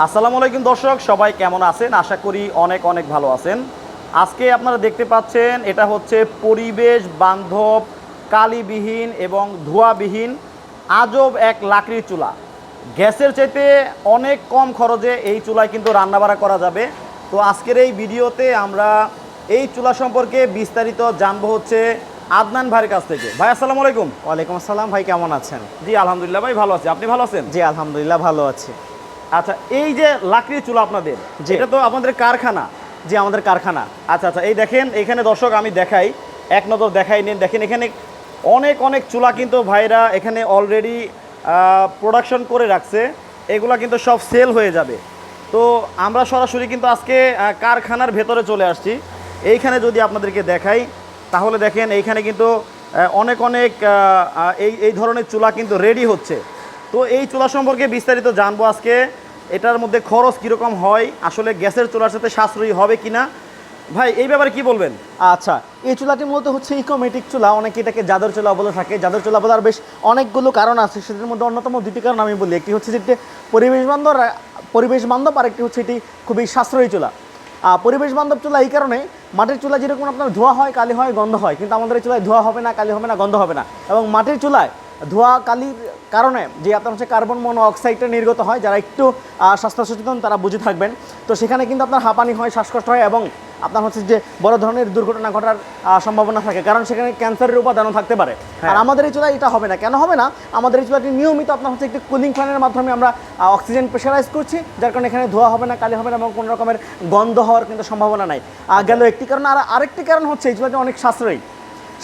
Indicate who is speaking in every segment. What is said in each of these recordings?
Speaker 1: আসসালামু আলাইকুম দর্শক সবাই কেমন আছেন? আশা করি অনেক অনেক ভালো আছেন। আজকে আপনারা দেখতে পাচ্ছেন এটা হচ্ছে পরিবেশ বান্ধব কালিবিহীন এবং ধোঁয়াবিহীন আজব এক লাকড়ির চুলা। গ্যাসের চাইতে অনেক কম খরচে এই চুলায় কিন্তু রান্নাবাড়া করা যাবে। তো আজকের এই ভিডিওতে আমরা এই চুলা সম্পর্কে বিস্তারিত জানব হচ্ছে আদনান ভাইয়ের কাছ থেকে। ভাই আসসালামু আলাইকুম।
Speaker 2: ওয়ালাইকুম আসসালাম ভাই কেমন আছেন?
Speaker 1: জি আলহামদুলিল্লাহ ভাই ভালো আছি। আপনি ভালো আছেন?
Speaker 2: জি আলহামদুলিল্লাহ ভালো আছি।
Speaker 1: আচ্ছা এই যে লাকড়ির চুলা আপনাদের। এটা তো আপনাদের কারখানা।
Speaker 2: যে আমাদের কারখানা।
Speaker 1: আচ্ছা আচ্ছা এই দেখেন এখানে দর্শক আমি দেখাই এক নজর দেখাই নিন। দেখেন এখানে অনেক অনেক চুলা কিন্তু ভাইরা এখানে অলরেডি প্রোডাকশন করে রাখছে। এগুলা কিন্তু সব সেল হয়ে যাবে। তো আমরা সরাসরি কিন্তু আজকে কারখানার ভেতরে চলে আসছি। এইখানে যদি আপনাদেরকে দেখাই তাহলে দেখেন এইখানে কিন্তু অনেক অনেক এই এই ধরনের চুলা কিন্তু রেডি হচ্ছে। তো এই চুলা সম্পর্কে বিস্তারিত জানব আজকে। এটার মধ্যে খরচ কীরকম হয়, আসলে গ্যাসের চুলার সাথে সাশ্রয়ী হবে কি না ভাই, এই ব্যাপারে কি বলবেন?
Speaker 2: আচ্ছা এই চুলাটি মূলত হচ্ছে ইকোমেটিক চুলা, অনেকে এটাকে জাদর চুলা বলে থাকে। জাদর চুলা বলার বেশ অনেকগুলো কারণ আছে, সেটির মধ্যে অন্যতম দুটি কারণ আমি বলি। একটি হচ্ছে যেটি পরিবেশ বান্ধব পরিবেশ বান্ধব আর একটি হচ্ছে এটি খুবই সাশ্রয়ী চুলা। পরিবেশ বান্ধব চুলা এই কারণে মাটির চুলা যেরকম আপনার ধোয়া হয়, কালি হয়, গন্ধ হয়, কিন্তু আমাদের চুলায় ধোয়া হবে না, কালি হবে না, গন্ধ হবে না। এবং মাটির চুলায় ধোয়া কালির কারণে যে আপনার হচ্ছে কার্বন মনো অক্সাইডটা নির্গত হয় যারা একটু স্বাস্থ্য সচেতন তারা বুঝে থাকবেন। তো সেখানে কিন্তু আপনার হাঁপানি হয় শ্বাসকষ্ট হয় এবং আপনার হচ্ছে যে বড় ধরনের দুর্ঘটনা ঘটার সম্ভাবনা থাকে। কারণ সেখানে ক্যান্সারের উপাদানও থাকতে পারে। আর আমাদের এই চুলায় এটা হবে না। কেন হবে না? আমাদের এই চুলাটি নিয়মিত আপনার হচ্ছে একটি কুলিং ফ্যানের মাধ্যমে আমরা অক্সিজেন প্রেশারাইজ করছি যার কারণে এখানে ধোয়া হবে না কালি হবে না এবং কোনো রকমের গন্ধ হওয়ার কিন্তু সম্ভাবনা নাই। গেল একটি কারণ। আর আরেকটি কারণ হচ্ছে এই চুলাটি অনেক সাশ্রয়ী।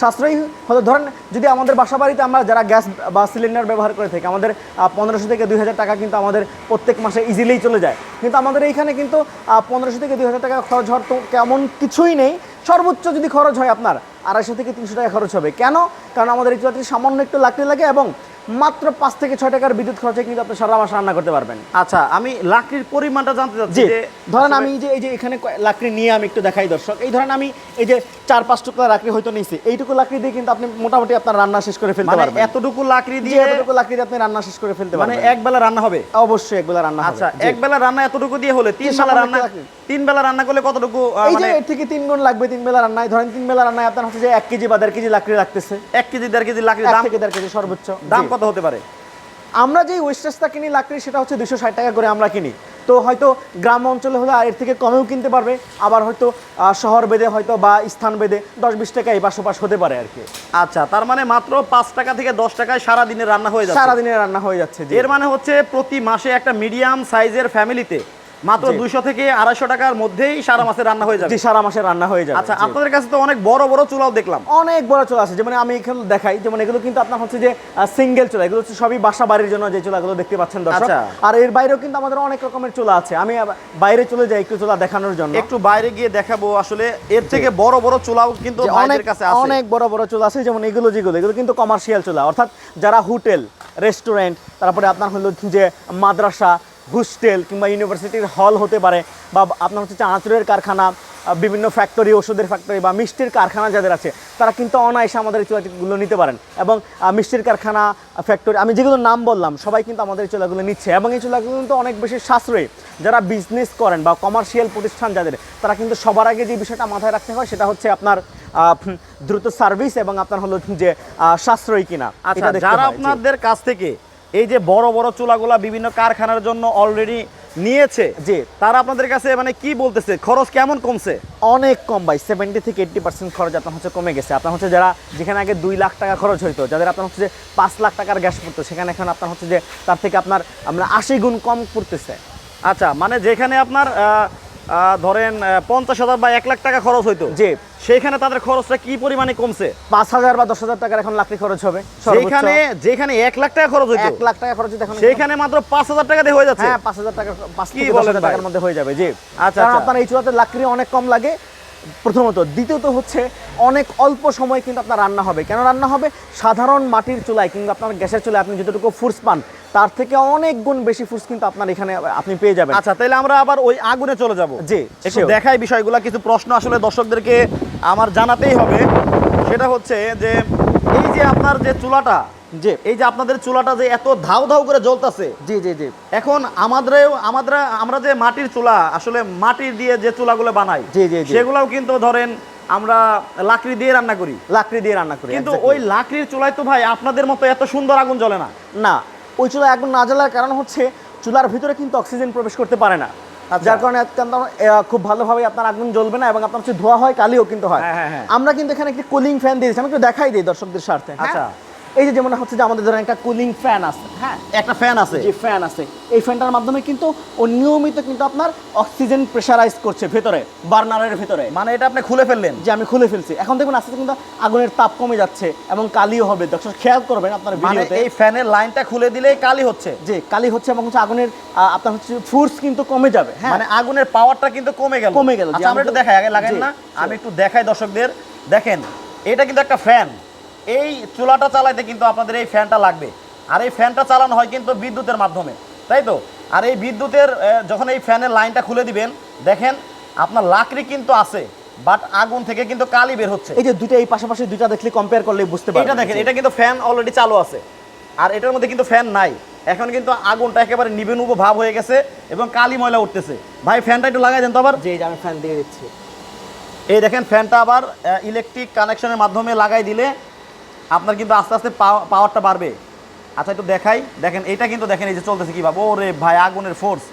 Speaker 2: সাশ্রয়ী হতে ধরেন যদি আমাদের বাসা বাড়িতে আমরা যারা গ্যাস বা সিলিন্ডার ব্যবহার করে থাকি, আমাদের পনেরোশো থেকে দুই হাজার টাকা কিন্তু আমাদের প্রত্যেক মাসে ইজিলিই চলে যায়। কিন্তু আমাদের এইখানে কিন্তু পনেরোশো থেকে দুই হাজার টাকা খরচ হওয়ার তো কেমন কিছুই নেই। সর্বোচ্চ যদি খরচ হয় আপনার, আড়াইশো থেকে তিনশো টাকা খরচ হবে। কেন? কারণ আমাদের এই চুলাটি সামান্য একটু লাগতে লাগে এবং মাত্র পাঁচ থেকে ছয় টাকার বিদ্যুৎ খরচে কিন্তু আপনি সারা মাস রান্না করতে পারবেন।
Speaker 1: আচ্ছা আমি লাকড়ির পরিমাণটা জানতে চাচ্ছি যে
Speaker 2: ধরেন আমি যে এই যে এখানে লাকড়ি নিয়ে আমি একটু দেখাই দর্শক। এই ধরেন আমি এই যে চার পাঁচ টুকরা লাকড়ি হয়তো নিয়েছি। এইটুকু লাকড়ি দিয়ে কিন্তু আপনি মোটামুটি আপনার রান্না শেষ করে ফেলতে
Speaker 1: মানে
Speaker 2: পারবেন।
Speaker 1: এতটুকু লাকড়ি দিয়ে
Speaker 2: এতটুকু লাকড়ি দিয়ে আপনি রান্না শেষ করে ফেলতে
Speaker 1: মানে
Speaker 2: পারবেন।
Speaker 1: এক বেলা রান্না হবে?
Speaker 2: অবশ্যই একবেলা রান্না হবে।
Speaker 1: আচ্ছা। এক বেলা রান্না এতটুকু দিয়ে হলে তিন বেলা রান্না তিন বেলা রান্না করলে কতটুকু
Speaker 2: এই যে
Speaker 1: মানে
Speaker 2: এর থেকে তিন গুণ লাগবে তিন বেলা রান্নায়। ধরেন তিন বেলা রান্নায় আপনার হচ্ছে যে এক কেজি বা দেড় কেজি লাকড়ি লাগতেছে।
Speaker 1: এক কেজি দেড় কেজি লাকড়ি
Speaker 2: এক
Speaker 1: দাম?
Speaker 2: থেকে দেড় কেজি সর্বোচ্চ।
Speaker 1: দাম
Speaker 2: জি।
Speaker 1: কত হতে পারে।
Speaker 2: আমরা যে ওয়েস্টেজটা কিনি লাকড়ি সেটা হচ্ছে দুশো ষাট টাকা করে আমরা কিনি। তো হয়তো গ্রাম অঞ্চলে হলে আর এর থেকে কমেও কিনতে পারবে আবার হয়তো শহর বেঁধে হয়তো বা স্থান বেঁধে দশ বিশ টাকা এই পাশ হতে পারে আর কি।
Speaker 1: আচ্ছা তার মানে মাত্র পাঁচ টাকা থেকে দশ টাকায় সারা দিনের রান্না হয়ে যাচ্ছে।
Speaker 2: সারাদিনে রান্না হয়ে যাচ্ছে।
Speaker 1: এর মানে হচ্ছে প্রতি মাসে একটা মিডিয়াম সাইজের ফ্যামিলিতে মাত্র। দুইশো থেকে আড়াইশো টাকার মধ্যেই সারা মাসে রান্না হয়ে যাবে।
Speaker 2: সারা মাসে রান্না হয়ে যাবে।
Speaker 1: আচ্ছা আপনাদের কাছে তো অনেক বড় বড় চুলাও দেখলাম।
Speaker 2: অনেক বড় চুলা আছে। যেমন আমি এখানে দেখাই যেমন এগুলো কিন্তু আপনার হচ্ছে যে সিঙ্গেল চুলা। এগুলো হচ্ছে সবই বাসা বাড়ির জন্য যে চুলাগুলো দেখতে পাচ্ছেন দর্শক।
Speaker 1: আচ্ছা।
Speaker 2: আর এর বাইরেও কিন্তু আমাদের অনেক রকমের চুলা আছে। আমি বাইরে চলে যাই একটু চুলা দেখানোর জন্য।
Speaker 1: একটু বাইরে গিয়ে দেখাবো আসলে। এর থেকে বড় বড় চুলাও কিন্তু
Speaker 2: অনেক
Speaker 1: কাছে আছে।
Speaker 2: অনেক বড় বড় চুলা আছে। যেমন এগুলো যেগুলো এগুলো কিন্তু কমার্শিয়াল চুলা। অর্থাৎ যারা হোটেল রেস্টুরেন্ট তারপরে আপনার হলো যে মাদ্রাসা হোস্টেল কিংবা ইউনিভার্সিটির হল হতে পারে বা আপনার হচ্ছে আঁচড়ের কারখানা বিভিন্ন ফ্যাক্টরি ওষুধের ফ্যাক্টরি বা মিষ্টির কারখানা যাদের আছে তারা কিন্তু অনায়াসে আমাদের এই চুলাগুলো নিতে পারেন। এবং মিষ্টির কারখানা ফ্যাক্টরি আমি যেগুলো নাম বললাম সবাই কিন্তু আমাদের এই চুলাগুলো নিচ্ছে। এবং এই চুলাগুলো কিন্তু অনেক বেশি সাশ্রয়ী। যারা বিজনেস করেন বা কমার্শিয়াল প্রতিষ্ঠান যাদের তারা কিন্তু সবার আগে যে বিষয়টা মাথায় রাখতে হয় সেটা হচ্ছে আপনার দ্রুত সার্ভিস এবং আপনার হলো যে সাশ্রয়ী কিনা।
Speaker 1: আচ্ছা যারা আপনাদের কাছ থেকে এই যে বড় বড় চুলাগুলা বিভিন্ন কারখানার জন্য অলরেডি নিয়েছে
Speaker 2: যে
Speaker 1: তারা আপনাদের কাছে মানে কি বলতেছে? খরচ কেমন কমছে?
Speaker 2: অনেক কম ভাই সেভেন্টি থেকে এইট্টি পার্সেন্ট খরচ আপনার হচ্ছে কমে গেছে। আপনার হচ্ছে যারা যেখানে আগে দুই লাখ টাকা খরচ হইতো যাদের আপনার হচ্ছে যে পাঁচ লাখ টাকার গ্যাস পড়তো সেখানে এখন আপনার হচ্ছে যে তার থেকে আপনার আমরা আশি গুণ কম পড়তেছে।
Speaker 1: আচ্ছা মানে যেখানে আপনার ধরেন পঞ্চাশ হাজার বা এক লাখ টাকা খরচ হইতো।
Speaker 2: যে
Speaker 1: সেখানে তাদের খরচটা কি পরিমাণে কমছে?
Speaker 2: পাঁচ হাজার বা দশ হাজার টাকার এখন লাখ খরচ হবে সেখানে
Speaker 1: যেখানে এক লাখ টাকা খরচ হইতো।
Speaker 2: এক লাখ টাকা খরচ এখন
Speaker 1: সেখানে মাত্র পাঁচ হাজার টাকা দিয়ে হয়ে যাচ্ছে।
Speaker 2: হ্যাঁ পাঁচ হাজার টাকা পাঁচ
Speaker 1: কি
Speaker 2: থেকে দশ হাজার টাকার মধ্যে হয়ে যাবে জি।
Speaker 1: আচ্ছা, আচ্ছা।
Speaker 2: আপনার এই চুলাতে লাকড়ি অনেক কম লাগে প্রথমত দ্বিতীয়ত হচ্ছে অনেক অল্প সময় কিন্তু আপনার রান্না হবে। কেন রান্না হবে? সাধারণ মাটির চুলায় কিংবা আপনার গ্যাসের চুলায় আপনি যতটুকু ফুর্স পান তার থেকে অনেক গুণ বেশি ফুস কিন্তু আপনার এখানে আপনি পেয়ে যাবেন।
Speaker 1: আচ্ছা তাহলে আমরা আবার ওই আগুনে চলে যাব।
Speaker 2: sure.
Speaker 1: দেখাই বিষয়গুলো কিছু প্রশ্ন আসলে দর্শকদেরকে আমার জানাতেই হবে। সেটা হচ্ছে যে এই যে আপনার যে চুলাটা
Speaker 2: জি।
Speaker 1: এই যে আপনাদের চুলাটা যে এত ধাউ ধাউ করে জ্বলতেছে।
Speaker 2: জি জি জি।
Speaker 1: এখন আমাদেরও আমাদের আমরা যে মাটির চুলা আসলে মাটির দিয়ে যে চুলাগুলো বানাই
Speaker 2: জি, জি।
Speaker 1: সেগুলাও কিন্তু ধরেন আমরা লাকড়ি দিয়ে রান্না করি।
Speaker 2: লাকড়ি দিয়ে রান্না করি
Speaker 1: কিন্তু ওই লাকড়ির চুলায় তো ভাই আপনাদের মতো এত সুন্দর আগুন জ্বলে না।
Speaker 2: না ওই চুলা আগুন না জ্বালার কারণ হচ্ছে চুলার ভিতরে কিন্তু অক্সিজেন প্রবেশ করতে পারে না। যার কারণে খুব ভালোভাবে আপনার আগুন জ্বলবে না এবং আপনার হচ্ছে ধোয়া হয় কালিও কিন্তু হয়
Speaker 1: হ্যাঁ, হ্যাঁ, হ্যাঁ।
Speaker 2: আমরা কিন্তু এখানে একটি কুলিং ফ্যান দিয়েছি আমি একটু দেখাই দিই দর্শকদের স্বার্থে?
Speaker 1: আচ্ছা।
Speaker 2: এই যে যেমন হচ্ছে যে আমাদের ধরেন একটা কুলিং ফ্যান আছে হ্যাঁ?
Speaker 1: একটা ফ্যান আছে।
Speaker 2: যে ফ্যান আছে। এই ফ্যানটার মাধ্যমে কিন্তু ও নিয়মিত কিন্তু আপনার অক্সিজেন প্রেশারাইজ করছে ভেতরে বার্নারের ভেতরে।
Speaker 1: মানে এটা আপনি খুলে ফেললেন?
Speaker 2: যে আমি খুলে ফেলছি। এখন দেখুন আস্তে কিন্তু আগুনের তাপ কমে যাচ্ছে এবং কালিও হবে। দর্শক খেয়াল করবেন আপনার
Speaker 1: মানে
Speaker 2: ভিডিওতে।
Speaker 1: এই ফ্যানের লাইনটা খুলে দিলেই কালি হচ্ছে?
Speaker 2: যে কালি হচ্ছে এবং হচ্ছে আগুনের আপনার হচ্ছে ফোর্স কিন্তু কমে যাবে হ্যাঁ?
Speaker 1: মানে আগুনের পাওয়ারটা কিন্তু কমে গেল।
Speaker 2: কমে গেল,
Speaker 1: আচ্ছা আমরা
Speaker 2: আমি
Speaker 1: একটু দেখাই আগে লাগান না? আমি একটু দেখাই দর্শকদের। দেখেন এটা কিন্তু একটা ফ্যান এই চুলাটা চালাইতে কিন্তু আপনাদের এই ফ্যানটা লাগবে। আর এই ফ্যানটা চালানো হয় কিন্তু বিদ্যুতের মাধ্যমে তাই তো? আর এই বিদ্যুতের যখন এই ফ্যানের লাইনটা খুলে দিবেন দেখেন আপনার লাকড়ি কিন্তু আছে বাট আগুন থেকে কিন্তু কালি বের হচ্ছে।
Speaker 2: এই যে দুইটা এই পাশাপাশি দুইটা দেখলে কম্পেয়ার করলে বুঝতে পারবেন।
Speaker 1: এটা দেখেন এটা কিন্তু ফ্যান অলরেডি চালু আছে। আর এটার মধ্যে কিন্তু ফ্যান নাই। এখন কিন্তু আগুনটা একেবারে নিবে নুবো ভাব হয়ে গেছে এবং কালি ময়লা উঠতেছে। ভাই ফ্যানটা একটু লাগাই দেন তো আবার।
Speaker 2: যে আমি ফ্যান দিয়ে দিচ্ছি।
Speaker 1: এই দেখেন ফ্যানটা আবার ইলেকট্রিক কানেকশনের মাধ্যমে লাগাই দিলে আপনার কিন্তু আস্তে আস্তে পাওয়ারটা বাড়বে। আচ্ছা একটু দেখাই। দেখেন এটা কিন্তু দেখেন এই যে চলতেছে কি কীভাবে ওরে ভাই আগুনের ফোর্স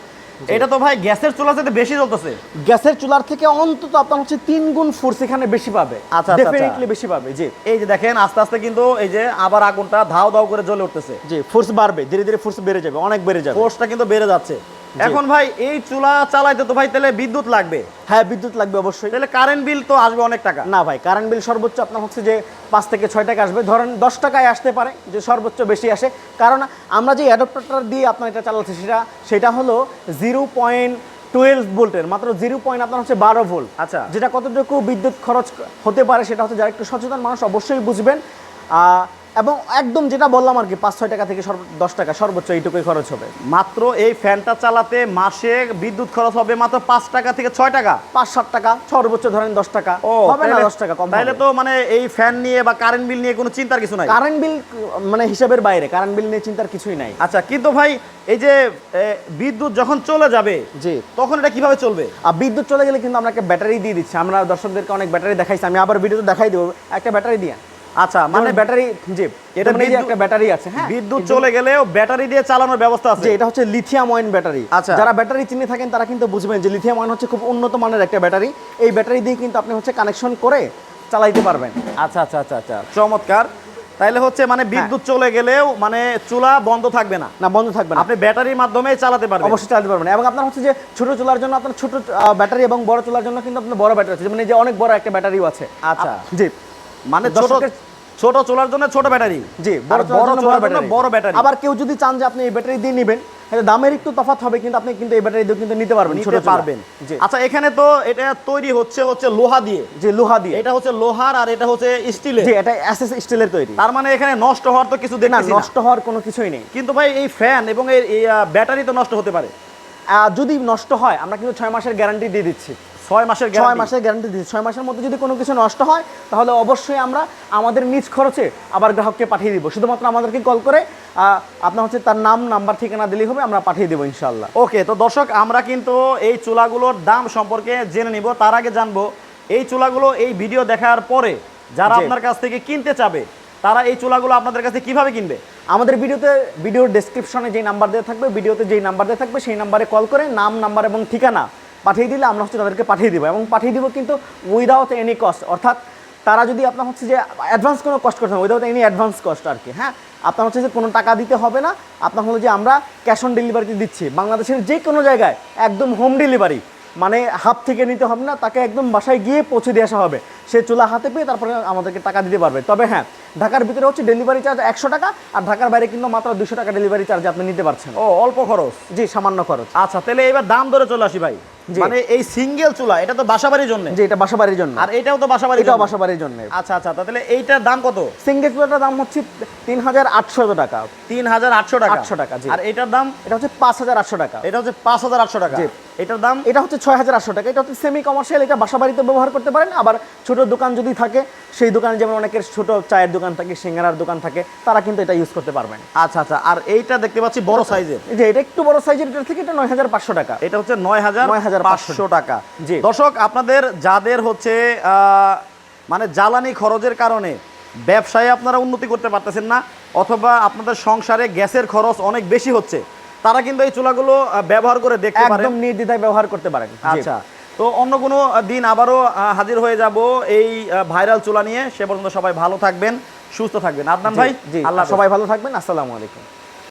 Speaker 1: এটা তো ভাই গ্যাসের চুলা থেকে বেশি চলতেছে
Speaker 2: গ্যাসের চুলার থেকে অন্তত আপনার হচ্ছে তিন গুণ ফোর্স এখানে বেশি পাবে।
Speaker 1: আচ্ছা, আচ্ছা,
Speaker 2: ডেফিনেটলি বেশি পাবে জি।
Speaker 1: এই যে দেখেন আস্তে আস্তে কিন্তু এই যে আবার আগুনটা ধাও ধাও করে জ্বলে উঠতেছে।
Speaker 2: জি ফোর্স বাড়বে ধীরে ধীরে ফোর্স বেড়ে যাবে অনেক বেড়ে যাবে।
Speaker 1: ফোর্সটা কিন্তু বেড়ে যাচ্ছে। এখন ভাই এই চুলা চালাইতে তো ভাই তাহলে বিদ্যুৎ লাগবে।
Speaker 2: হ্যাঁ বিদ্যুৎ লাগবে অবশ্যই।
Speaker 1: তাহলে কারেন্ট বিল তো আসবে অনেক টাকা।
Speaker 2: না ভাই কারেন্ট বিল সর্বোচ্চ আপনার হচ্ছে যে পাঁচ থেকে ছয় টাকা আসবে। ধরেন দশ টাকায় আসতে পারে যে সর্বোচ্চ বেশি আসে। কারণ আমরা যে অ্যাডাপ্টারটা দিয়ে আপনার এটা চালাচ্ছি সেটা সেটা হলো জিরো পয়েন্ট টুয়েলভ ভোল্টের মাত্র জিরো পয়েন্ট আপনার হচ্ছে বারো ভোল্ট।
Speaker 1: আচ্ছা।
Speaker 2: যেটা কতটুকু বিদ্যুৎ খরচ হতে পারে সেটা হচ্ছে যারা একটু সচেতন মানুষ অবশ্যই বুঝবেন। এবং একদম যেটা বললাম আর কি পাঁচ ছয় টাকা থেকে সর্ব দশ টাকা সর্বোচ্চ এইটুকুই খরচ হবে।
Speaker 1: মাত্র এই ফ্যানটা চালাতে মাসে বিদ্যুৎ খরচ হবে মাত্র পাঁচ টাকা থেকে ছয় টাকা।
Speaker 2: পাঁচ সাত টাকা সর্বোচ্চ ধরেন দশ টাকা।
Speaker 1: ও
Speaker 2: হবে না দশ টাকা কম
Speaker 1: তাহলে তো মানে এই ফ্যান নিয়ে বা কারেন্ট বিল নিয়ে কোনো চিন্তার কিছু নাই?
Speaker 2: কারেন্ট বিল মানে হিসাবের বাইরে কারেন্ট বিল নিয়ে চিন্তার কিছুই নাই।
Speaker 1: আচ্ছা কিন্তু ভাই এই যে বিদ্যুৎ যখন চলে যাবে
Speaker 2: জি।
Speaker 1: তখন এটা কীভাবে চলবে?
Speaker 2: আর বিদ্যুৎ চলে গেলে কিন্তু আমরা একটা ব্যাটারি দিয়ে দিচ্ছি। আমরা দর্শকদেরকে অনেক ব্যাটারি দেখাইছি আমি আবার ভিডিওতে দেখাই দেবো। একটা ব্যাটারি দিয়ে।
Speaker 1: আচ্ছা
Speaker 2: মানে
Speaker 1: মানে
Speaker 2: ব্যাটারি জি
Speaker 1: এটা
Speaker 2: মানে একটা ব্যাটারি আছে হ্যাঁ?
Speaker 1: বিদ্যুৎ চলে গেলেও ব্যাটারি দিয়ে চালানোর ব্যবস্থা আছে।
Speaker 2: এটা হচ্ছে লিথিয়াম অয়েন ব্যাটারি
Speaker 1: আচ্ছা।
Speaker 2: যারা ব্যাটারি চিনে থাকেন তারা কিন্তু বুঝবেন যে লিথিয়াম অয়েন হচ্ছে খুব উন্নত মানের একটা ব্যাটারি। এই ব্যাটারি দিয়ে কিন্তু আপনি হচ্ছে কানেকশন করে চালাইতে পারবেন।
Speaker 1: আচ্ছা আচ্ছা আচ্ছা আচ্ছা চমৎকার। তাইলে হচ্ছে মানে
Speaker 2: হ্যাঁ।
Speaker 1: বিদ্যুৎ চলে গেলেও মানে চুলা বন্ধ থাকবে না।
Speaker 2: না বন্ধ থাকবে না।
Speaker 1: আপনি ব্যাটারির মাধ্যমে চালাতে পারবেন।
Speaker 2: অবশ্যই চালাতে পারবেন। এবং আপনার হচ্ছে যে ছোট চুলার জন্য আপনার ছোট ব্যাটারি এবং বড় চুলার জন্য কিন্তু আপনার বড় ব্যাটারি আছে। এই যে অনেক বড় একটা ব্যাটারিও আছে।
Speaker 1: আচ্ছা।
Speaker 2: জি।
Speaker 1: মানে ছোট ছোট চুলার জন্য ছোট ব্যাটারি।
Speaker 2: জি বড়
Speaker 1: বড়
Speaker 2: চুলার জন্য বড় ব্যাটারি। আবার কেউ যদি চান যে আপনি এই ব্যাটারি দিয়ে নেবেন তাহলে দামের একটু তফাৎ হবে কিন্তু আপনি কিন্তু এই ব্যাটারি দিয়ে কিন্তু নিতে পারবেন
Speaker 1: নিতে পারবেন।
Speaker 2: জি।
Speaker 1: আচ্ছা এখানে তো এটা তৈরি হচ্ছে হচ্ছে লোহা দিয়ে।
Speaker 2: যে লোহা দিয়ে।
Speaker 1: এটা হচ্ছে লোহার আর এটা হচ্ছে স্টিলের।
Speaker 2: জি এটা এসএস স্টিলের তৈরি।
Speaker 1: তার মানে এখানে নষ্ট হওয়ার তো কিছু
Speaker 2: না
Speaker 1: দেখতেছি না
Speaker 2: নষ্ট হওয়ার কোনো কিছুই নেই।
Speaker 1: কিন্তু ভাই এই ফ্যান এবং এই ব্যাটারি তো নষ্ট হতে পারে।
Speaker 2: যদি নষ্ট হয় আমরা কিন্তু ছয় মাসের গ্যারান্টি দিয়ে দিচ্ছি।
Speaker 1: ছয় মাসের
Speaker 2: ছয়
Speaker 1: গ্যারান্টি
Speaker 2: মাসের গ্যারান্টি দিচ্ছি ছয় মাসের মধ্যে যদি কোনো কিছু নষ্ট হয় তাহলে অবশ্যই আমরা আমাদের নিজ খরচে আবার গ্রাহককে পাঠিয়ে দিব। শুধুমাত্র আমাদেরকে কল করে আপনার হচ্ছে তার নাম নাম্বার ঠিকানা দিলেই হবে আমরা পাঠিয়ে দেবো ইনশাল্লাহ
Speaker 1: ওকে তো দর্শক আমরা কিন্তু এই চুলাগুলোর দাম সম্পর্কে জেনে নিব। তার আগে জানব এই চুলাগুলো এই ভিডিও দেখার পরে যারা আপনার কাছ থেকে কিনতে চাবে তারা এই চুলাগুলো আপনাদের কাছে কীভাবে কিনবে?
Speaker 2: আমাদের ভিডিওতে ভিডিওর ডেসক্রিপশনে যেই নাম্বার দেওয়া থাকবে ভিডিওতে যেই নাম্বার দেওয়া থাকবে সেই নাম্বারে কল করে নাম নাম্বার এবং ঠিকানা পাঠিয়ে দিলে আমরা হচ্ছে তাদেরকে পাঠিয়ে দেবো এবং পাঠিয়ে দেবো কিন্তু উইদাউট এনি কস্ট অর্থাৎ তারা যদি আপনার হচ্ছে যে অ্যাডভান্স কোনো কস্ট করতে হবে উইদাউট এনি অ্যাডভান্স কস্ট আর কি হ্যাঁ? আপনার হচ্ছে যে কোনো টাকা দিতে হবে না, আপনার হলো যে আমরা ক্যাশ অন ডেলিভারিতে দিচ্ছি। বাংলাদেশের যে কোনো জায়গায় একদম হোম ডেলিভারি মানে হাফ থেকে নিতে হবে না, তাকে একদম বাসায় গিয়ে পৌঁছে দিয়ে আসা হবে। সে চুলা হাতে পেয়ে তারপরে আমাদেরকে টাকা দিতে পারবে। তবে হ্যাঁ ঢাকার ভিতরে হচ্ছে ডেলিভারি চার্জ একশো টাকা আর ঢাকার বাইরে কিন্তু মাত্র দুশো টাকা ডেলিভারি চার্জ আপনি নিতে পারছেন।
Speaker 1: ও অল্প খরচ?
Speaker 2: জি সামান্য খরচ।
Speaker 1: আচ্ছা তাহলে এবার দাম ধরে চলে আসি ভাই। মানে এই সিঙ্গেল চুলা এটা তো বাসাবাড়ির জন্য?
Speaker 2: যে এটা বাসা বাড়ির জন্য।
Speaker 1: আর এটাও তো বাসাবাড়ির
Speaker 2: এটাও
Speaker 1: জন্য।
Speaker 2: বাসা বাড়ির জন্য।
Speaker 1: আচ্ছা আচ্ছা তাহলে এইটার দাম কত?
Speaker 2: সিঙ্গেল চুলাটার দাম হচ্ছে তিন হাজার আটশো টাকা।
Speaker 1: তিন হাজার আটশো টাকা?
Speaker 2: 800 টাকা,
Speaker 1: আর এটার দাম?
Speaker 2: এটা হচ্ছে পাঁচ হাজার আটশো টাকা।
Speaker 1: এটা হচ্ছে পাঁচ হাজার আটশো টাকা। এটার দাম?
Speaker 2: এটা হচ্ছে ছয় হাজার আটশো টাকা। এটা হচ্ছে সেমি কমার্শিয়াল এটা বাসা বাড়িতে ব্যবহার করতে পারেন। আবার ছোট ছোট দোকান যদি থাকে সেই দোকানে যেমন অনেকের ছোট চায়ের দোকান থাকে সিঙ্গারার দোকান থাকে তারা কিন্তু এটা ইউজ করতে পারবেন।
Speaker 1: আচ্ছা আচ্ছা আর এইটা দেখতে পাচ্ছি বড় সাইজের।
Speaker 2: যে এটা একটু বড় সাইজের এটা থেকে এটা নয় হাজার পাঁচশো টাকা।
Speaker 1: এটা হচ্ছে নয় হাজার
Speaker 2: 9,500
Speaker 1: পাঁচশো টাকা।
Speaker 2: জি।
Speaker 1: দর্শক আপনাদের যাদের হচ্ছে মানে জ্বালানি খরচের কারণে ব্যবসায় আপনারা উন্নতি করতে পারতেছেন না অথবা আপনাদের সংসারে গ্যাসের খরচ অনেক বেশি হচ্ছে তারা কিন্তু এই চুলাগুলো ব্যবহার করে দেখতে পারেন।
Speaker 2: একদম নির্দ্বিধায় ব্যবহার করতে পারেন।
Speaker 1: আচ্ছা তো অন্য কোনো দিন আবারও হাজির হয়ে যাব এই ভাইরাল চুলা নিয়ে। সে পর্যন্ত সবাই ভালো থাকবেন সুস্থ থাকবেন। আদনান ভাই আল্লাহ
Speaker 2: সবাই ভালো থাকবেন। আসসালামু আলাইকুম।